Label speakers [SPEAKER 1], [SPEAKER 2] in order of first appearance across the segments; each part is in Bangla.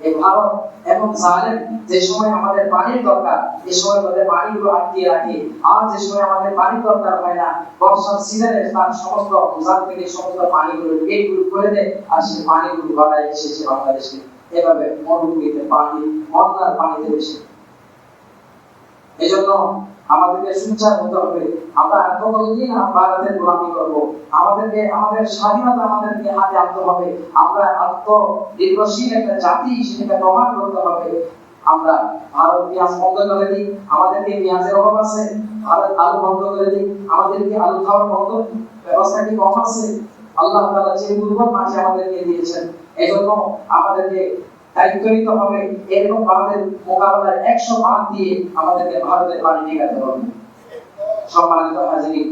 [SPEAKER 1] এই ভারত এবং জালেম যে সময় আমাদের পানির দরকার এই সময় আমাদের পানিগুলো আটকিয়ে রাখে। আর যে সময় আমাদের পানির দরকার হয় না বর্ষার সিজনে তার সমস্ত উজান থেকে সমস্ত পানিগুলো গেটগুলো খুলে দেয় আর সেই পানিগুলো গড়ায় এসেছে বাংলাদেশে এভাবে মরুভূমিতে পানি বন্যার পানিতে এসে এজন্য আমাদেরকে সুচার হতে হবে। আমরা কতদিন ভারতের গোলামি করব। আমাদেরকে, আমাদের স্বাধীনতা আমাদেরকে হাতে আনতে হবে। আমরা আত্ম নির্ভরশীল একটা জাতি সেটাকে প্রমাণ করতে হবে। আমরা ভারত পেঁয়াজ বন্ধ করে দিই। আমাদেরকে পেঁয়াজের অভাব আছে। ভারত আলু বন্ধ করে দিই। আমাদেরকে আলু খাওয়ার বন্ধ ব্যবস্থা কি কম আছে? আল্লাহ তাআলা যে দুর্বল মাঝে আমাদেরকে দিয়েছেন, এজন্য আমাদেরকে দায়িত্ব নিতে হবে, এরকম আমাদের মোকাবেলায় একশো পাঁচ দিয়ে আমাদেরকে ভারতের পানি ঠেকাতে হবে। সম্মানিত হাজিরি,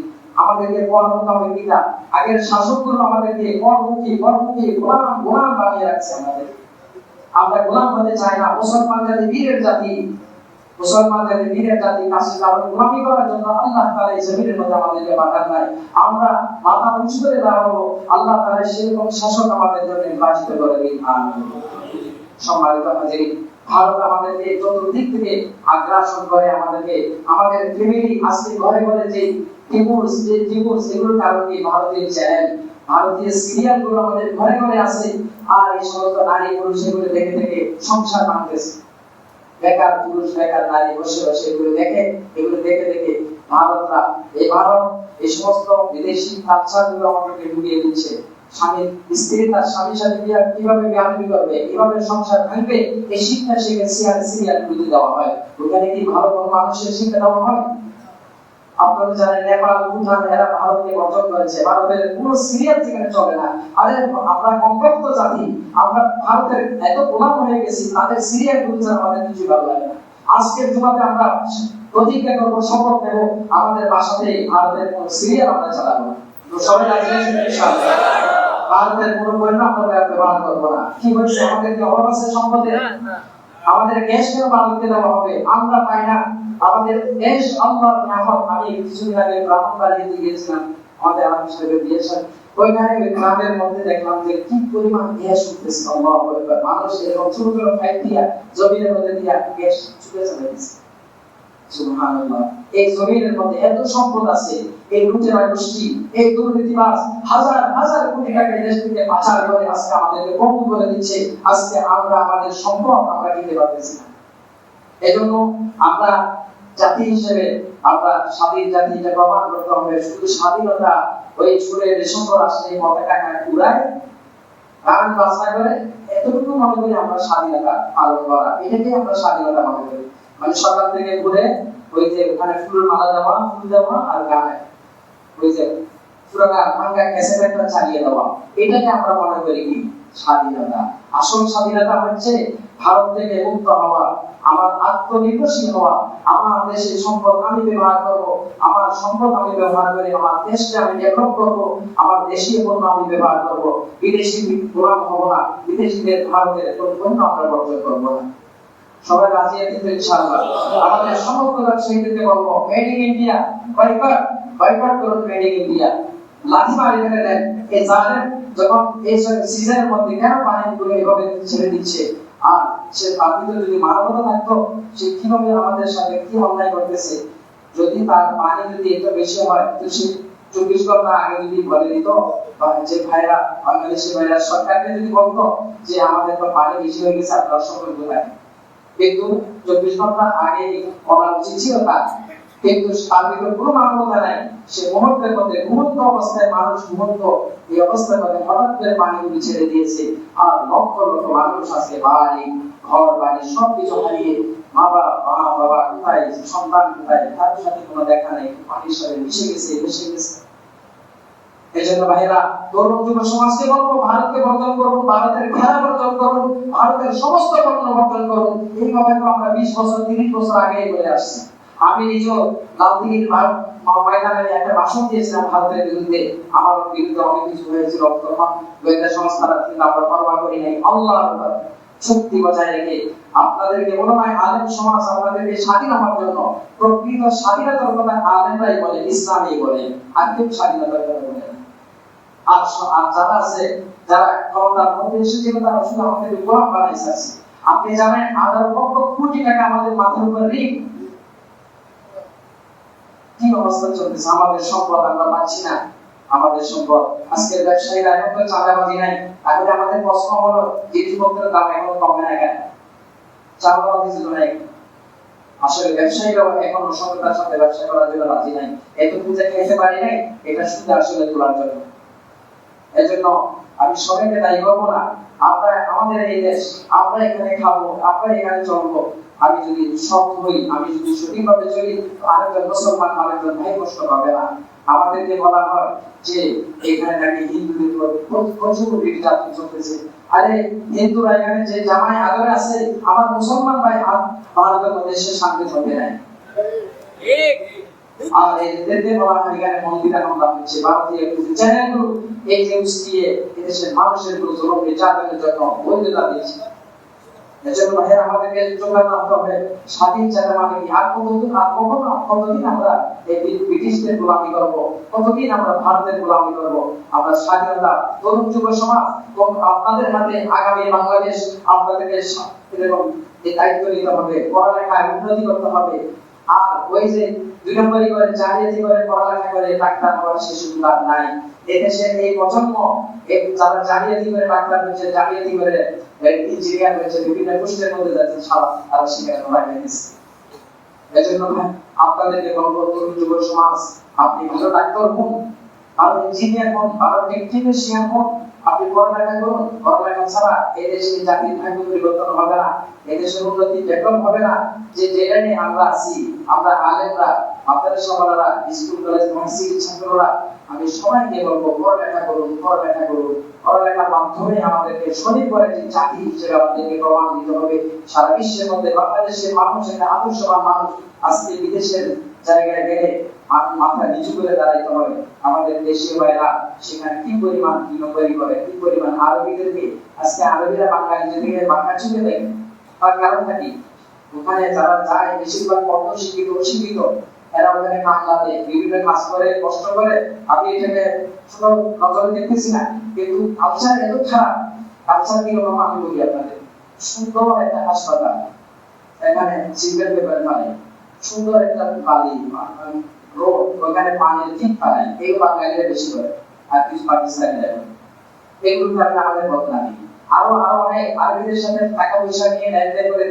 [SPEAKER 1] আমাদেরকে কর্মটা হবে কিনা আগের শাসকগুলো আমাদেরকে কর্মুখী কর্মুখী গোলাম গোলাম বানিয়ে রাখছে আমাদের। আমরা গোলাম হতে চাই না, মুসলমান জাতি, বীরের জাতি। মুসলমান জাতি, বীরের জাতি কাছে কারণ গোলামি করার জন্য আল্লাহ তাআলা এই জমিনের মধ্যে আমাদেরকে পাঠান নাই। আমরা মাথা উঁচু করে দাঁড়াবো, আল্লাহ তাআলা সেরকম শাসক আমাদের জন্য নির্বাচিত করে দিন। আমিন। সম্মানিত হাজিরি। ভারত আমাদেরকে চতুর্দিক থেকে আগ্রাসন করে আমাদেরকে, আমাদের ফ্যামিলি আজকে ঘরে ঘরে যে ডিভোর্স যে ডিভোর্স এগুলোর কারণে ভারতীয় চ্যানেল ভারতীয় সিরিয়ালগুলো আমাদের ঘরে ঘরে আছে, আর এই সমস্ত নারী পুরুষ এগুলো দেখে দেখে সংসার ভাঙতেছে। বেকার পুরুষ, বেকার নারী বসে বসে এগুলো দেখে এগুলো দেখে দেখে ভারতরা, এই ভারত, এই সমস্ত বিদেশি কালচারগুলো আমাদেরকে ঢুকিয়ে দিচ্ছে। স্বামী, স্ত্রী তার স্বামীর সাথে কীভাবে করবে, কীভাবে সংসার ভাঙবে, এই শিক্ষা শিখে সিরিয়াল দেওয়া হয়। ওখানে কি ভালো মানুষের শিক্ষা দেওয়া হয়? আপনারা জানেন, নেপাল, ভুটান, এরা ভারতকে বর্জন করেছে। ভারতের সিরিয়াল সেখানে চলে না। আরে, আমরা কমপক্ত জাতি, আমরা ভারতের এত গোলাম হয়ে গেছি, তাদের সিরিয়ালগুলো আমাদের কিছু ভালো লাগে না। আজকের আমরা প্রতিজ্ঞা করব আমাদের ভারতের সিরিয়াল আমরা চালাবো সবাই ভারতের কোনো পণ্য আমরা ব্যবহার করব না। কি বলছে আমাদেরকে অভাব আছে সম্পদের আমাদের গ্যাস কেন ভারতকে দেওয়া হবে আমরা পাই না। আমাদের দেশ আল্লাহর নিয়ামত আমি কিছুদিন আগে ব্রাহ্মণবাড়িতে গিয়েছিলাম আমাদের সাহেবের বিয়ে সাহেব ওইখানে ওই গ্রামের মধ্যে দেখলাম যে কি পরিমাণ গ্যাস উঠতেছে মানুষ এরকম ছোট ছোট ফাইট দিয়া জমিনের মধ্যে দিয়া গ্যাস ছুটে চলে গেছে। এই জমিনের মধ্যে এত সম্পদ আছে, এই লুটেরা গোষ্ঠী, এই দুর্নীতিবাজ, হাজার হাজার কোটি টাকা দেশ থেকে পাচার করে আজকে আমাদেরকে করে দিচ্ছে, আজকে আমরা আমাদের সম্পদ আমরা পারতেছি না। এজন্য আমরা জাতি হিসেবে, আমরা স্বাধীন জাতি এটা প্রমাণ করতে হবে, শুধু স্বাধীনতা ওই ছুড়ে রেশমকর আসলে পতাকা কায় উড়ায়। করে এতটুকু মনে করি আমরা স্বাধীনতা পালন করা এটাকে আমরা স্বাধীনতা মনে করি। মানে সকাল থেকে ঘুরে ওই যে ওখানে ফুলের মালা দেওয়া, ফুল দেওয়া আর গানে। ওই যে ভাঙ্গা একটা চালিয়ে দেওয়া। এটাকে আমরা মনে করি কি? স্বাধীনতা। আসল স্বাধীনতা হচ্ছে ভারত থেকে মুক্ত হওয়া, আমার আত্মনির্ভরশীল হওয়া, আমার দেশের সম্পদ আমি ব্যবহার করব, আমার সম্পদ আমি ব্যবহার করে আমার দেশকে আমি ডেভেলপ করব, আমার দেশীয় পণ্য আমি ব্যবহার করব। বিদেশি হব না, বিদেশিদের ভারতের পণ্য আমরা বর্জন করব না। সবাই রাজি তো ইনশাআল্লাহ। আমাদের বলব মেড ইন ইন্ডিয়া করুন মেড ইন ইন্ডিয়া দেন। এই যখন এই সিজনের মধ্যে কেন এভাবে ছেড়ে দিচ্ছে? আর সে যদি মানবতা থাকতো, সে কীভাবে আমাদের সাথে কি অন্যায় করতেছে? যদি তার পানি যদি একটু বেশি হয়, তো সে চব্বিশ ঘণ্টা আগে যদি বলে দিত যে ভাইরা বাংলাদেশের ভাইরা সরকারকে যদি বলতো যে আমাদের পানি বেশি হয়ে গেছে, আপনারা সতর্ক থাকেন কিন্তু চব্বিশ ঘণ্টা আগে বলা উচিত ছিল তার কিন্তু ভিতরে কোনো মানবতা নাই। সে মুহূর্তের মধ্যে ঘুমন্ত অবস্থায় মানুষ ঘুমন্ত, এই অবস্থার মধ্যে হঠাৎ করে পানিগুলি ছেড়ে দিয়েছে। আর লক্ষ লক্ষ মানুষ আজকে বাড়ি, ঘর, বাড়ি, সবকিছু হারিয়ে মা বাবা মা বাবা কোথায়, সন্তান কোথায় তার সাথে কোনো দেখা নেই, পানির সাথে মিশে গেছে মিশে গেছে। ভাইরা তরুণ যুব সমাজকে ভারতকে করুন, ভারতের খেলা করুন, ভারতের সমস্ত করুন। এইভাবে তো আমরা বিশ বছর, তিরিশ বছর আগে বলে আসছি। আমি ময়দানে একটা ভাষণ দিয়েছিলাম ভারতের বিরুদ্ধে। আমার বিরুদ্ধে অনেক কিছু হয়েছিল তখন গোয়েন্দা সংস্থারা কিন্তু আমরা করি নাই। আল্লাহ শক্তি বজায় রেখে আপনাদেরকে মনে হয় আলেম সমাজ আপনাদেরকে স্বাধীন হওয়ার জন্য প্রকৃত স্বাধীনতার কথা আলেমরাই বলে ইসলামই বলে আর কেউ স্বাধীনতার কথা। আর যারা আছে, যারা ক্ষমতার মধ্যে এসেছিল তারা শুধু আমাদের বানাইছে আছে আপনি জানেন হাজার লক্ষ কোটি টাকা আমাদের মাথার উপর ঋণ। কি অবস্থা চলতেছে? আমাদের সম্পদ আমরা পাচ্ছি না। আমাদের সম্পদ। আজকের ব্যবসায়ীরা এখন তো চাঁদাবাজি নাই। তাহলে আমাদের প্রশ্ন হলো। দাম এখন কমে না কেন? চাঁদাবাজি ছিল নাই আসলে ব্যবসায়ীরাও এখন সততার সাথে ব্যবসা করার জন্য রাজি নাই। এত পূজা খেতে পারি নাই, এটা শুধু আসলে তোলার জন্য এজন্য আমি সবাইকে দায়ী করব না। আমরা, আমাদের এই দেশ, আমরা এখানে খাব, আমরা এখানে চলবো। আমি যদি সৎ হই, আমি যদি সঠিকভাবে চলি, আরেকজন মুসলমান আরেকজন ভাই কষ্ট পাবে না। আমাদেরকে বলা হয় যে, এখানে নাকি হিন্দুদের প্রচুর নির্যাতন চলতেছে। আরে, হিন্দুরা এখানে যে জামাই আদরে আছে আমার মুসলমান ভাই ভারতের সে শান্তি হবে না। মানে কতদিন আমরা ভারতের গোলামি করব? আমরা স্বাধীনতা তরুণ যুব সমাজ আপনাদের হাতে আগামী বাংলাদেশ, আপনাদেরকে দায়িত্ব নিতে হবে, পড়ালেখায় উন্নতি করতে হবে আর ওই যে দুই নম্বরই করে জালিয়াতি করে, পড়ালেখা করে ডাক্তার হওয়ার সে সুযোগ নাই। এদেশে এই প্রজন্ম যারা জালিয়াতি করে ডাক্তার হচ্ছে জালিয়াতি করে ইঞ্জিনিয়ার হচ্ছে বিভিন্ন পোস্টের মধ্যে যাচ্ছে সারা তারা সেখানে লড়াই নিয়েছে। এজন্য আপনাদেরকে বলব তরুণ যুব সমাজ আপনি ভালো ডাক্তার হন। ভালো ইঞ্জিনিয়ার হন, ভালো টেকনিশিয়ান হন, আপনি পড়ালেখা করুন, পড়ালেখা ছাড়া এই দেশে জাতির ভাগ্য পরিবর্তন হবে না। এই দেশের উন্নতি বেতন হবে না। যে যেটা নিয়ে আমরা আছি, আমরা আলেমরা আপনারা সবারা স্কুল, কলেজ ভার্সিটির ছাত্ররা, আমি সবাইকে বলব, পড়ালেখা করুন পড়ালেখা করুন। পড়ালেখার মাধ্যমে আমাদেরকে সঠিক করে যে জাতি হিসেবে আমাদেরকে প্রমাণ দিতে হবে। সারা বিশ্বের মধ্যে বাংলাদেশের মানুষ, একটা আদর্শবান মানুষ, আজকে বিদেশের জায়গায় গেলে মাথা নিচু করে দাঁড়াইতে হবে। আমাদের দেশীয় ভাইরা সেখানে কি পরিমাণ কি নকরি করে, কি পরিমাণ আরবিদেরকে? আজকে আরবিরা বাংলা নিজেদেরকে বাংলা চুকে দেয় তার কারণটা কি? ওখানে যারা যায়, বেশিরভাগ কত শিক্ষিত। অশিক্ষিত এরা ওখানে কামলা দেয় বিভিন্ন কাজ করে, কষ্ট করে, আমি এটাকে শুধু না। কিন্তু এত খারাপ কালচার কীরকম আমি বলি আপনাদের? সুন্দর একটা হাসপাতাল। এখানে সিঙ্গেল পেপার মানে সুন্দর একটা বাড়ি রোড ওখানে পানির ঠিক পায় এই বাঙালিরা বেশি করে, আর কিছু পাকিস্তানিরা। এগুলো আমাদের বদনামি। আরও আরও অনেক আরবিদের সাথে টাকা পয়সা নিয়ে লেনদেন করে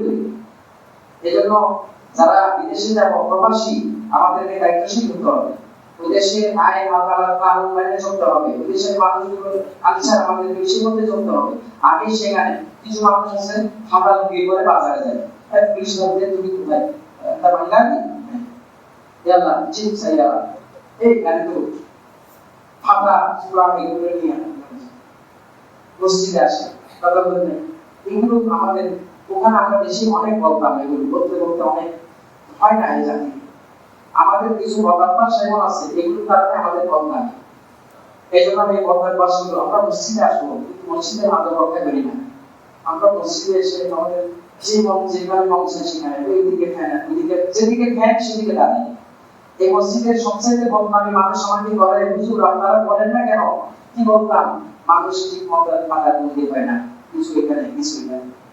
[SPEAKER 1] করি। এজন্য যারা বিদেশে যাব প্রবাসী আমাদেরকে দায়িত্বশীল হতে হবে। ওদেশের আইন আদালত কানুন মেনে চলতে হবে। ওদেশের মানুষগুলো কালচার আমাদের বেশি মধ্যে চলতে হবে। আমি সেখানে কিছু মানুষ আছে হামলা লুকিয়ে করে বাজারে যায়। পুলিশ ধরতে তুমি কোথায়? তার বাঙালি ইয়াল্লা চিপ সাইয়ালা এই গাড়ি তো ফাটা চূড়া এগুলো নিয়ে মসজিদে আসে। কথা বলতে এগুলো আমাদের ওখানে আমরা অনেক বলতাম এগুলো বলতে বলতে অনেক হয় না এই আমাদের কিছু ভাষা এমন আছে, এগুলোর কারণে আমাদের এই জন্য আমি আমরা মসজিদে আসব, কিন্তু মসজিদে আদর রক্ষা করি না। আমরা মসজিদে এসে আমাদের মন দিকে ফ্যান ওইদিকে যেদিকে ফ্যান সেদিকে দাঁড়িয়ে এই মসজিদের সবচাইতে বদনামী মানুষ আমাকে হুজুর, আপনারা না কেন? কি বলতাম মানুষ ঠিক মতো টাকার মধ্যে হয় না। কিছু এখানে কিছু এখানে।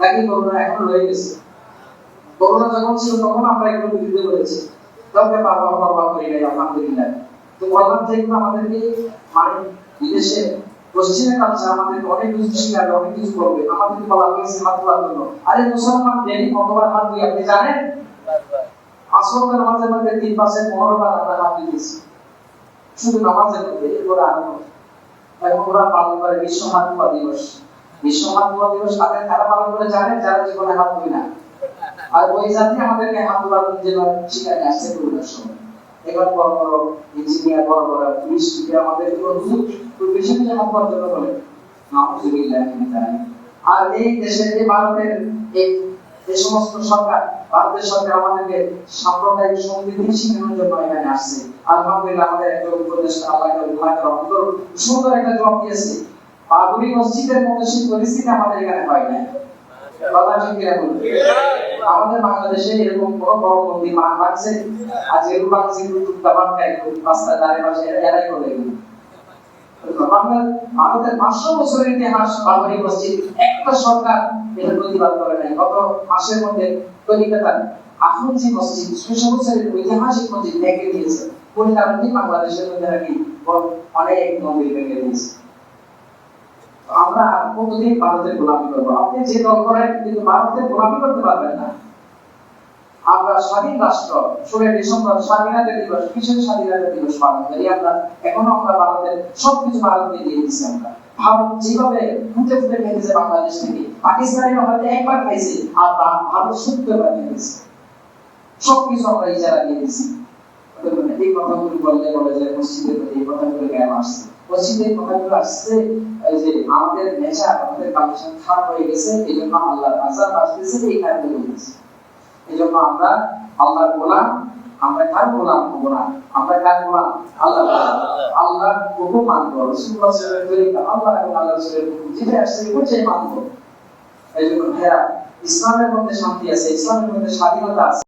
[SPEAKER 1] নাকি করোনা এখন রয়ে গেছে। করোনা যখন ছিল তখন আমরা এগুলো বিরুদ্ধে করেছি কাউকে বাবা বাবা করি নাই আলহামদুলিল্লাহ। তো বললাম যে এগুলো আমাদেরকে মানে বিদেশে, পশ্চিমে কালচার আমাদেরকে অনেক কিছু শিখাবে অনেক কিছু করবে। আমাদেরকে বলা হয়েছে হাত ধোয়ার জন্য। আরে মুসলমান দেরি, কতবার হাত ধুই, আপনি জানেন? আসল নামাজের মধ্যে তিন পাশে পনেরো বার আমরা হাত দিতেছি শুধু নামাজের মধ্যে, এরপরে আরও এবং ওরা পালন করে বিশ্ব হাত দিবস। আর এই দেশে এই সমস্ত সরকার ভারতের সরকার আমাদেরকে সাম্প্রদায়িক সম্প্রীতি আসছে। আলহামদুলিল্লাহ, আমাদের একজন উপদেষ্টা আল্লাহকে সুন্দর একটা জবাব বাবরি মসজিদের মতো সেই পরিস্থিতি আমাদের এখানে হয় না আমাদের বাংলাদেশে এরকম কোন সরকার করে নাই। গত মাসের মধ্যে মসজিদ ঐতিহাসিক মসজিদ ভেঙে দিয়েছে। বাংলাদেশের মধ্যে নাকি অনেক মন্দির ভেঙে দিয়েছে। আমরা আর কতদিন ভারতের গোলামি করব আপনি যে দল করেন, কিন্তু ভারতের গোলামি করতে পারবেন না। আমরা স্বাধীন রাষ্ট্র ষোলোই ডিসেম্বর স্বাধীনতা দিবস কিসের স্বাধীনতা দিবস পালন করি। আমরা এখনও আমরা ভারতের সবকিছু ভারতকে দিয়ে দিচ্ছি আমরা। ভারত যেভাবে ফুটে ফুটে খেয়েছে বাংলাদেশ থেকে পাকিস্তানের হয়তো একবার খাইছে আর ভারত সত্তর বার খেয়েছে সবকিছু আমরা ইজারা দিয়ে দিচ্ছি এই কথাগুলো বললে বলে যে মসজিদের প্রতি এই কথাগুলো কেন আসছে। মসজিদের কথাগুলো আসছে যে আমাদের নেচার আমাদের কালেকশন খারাপ হয়ে গেছে এই জন্য আল্লাহর আজাব আসতেছে, এই কারণে বলতেছে এই জন্য আমরা আল্লাহর গোলাম, আমরা কার গোলাম হব না? আমরা কার গোলাম? আল্লাহ আল্লাহর হুকুম মানব, রাসূলুল্লাহ সাল্লাল্লাহু আলাইহি আল্লাহ আল্লাহ যেটা আসছে ওইটাই মানব। এই জন্য ভাইয়া, ইসলামের মধ্যে শান্তি আছে, ইসলামের মধ্যে স্বাধীনতা আছে।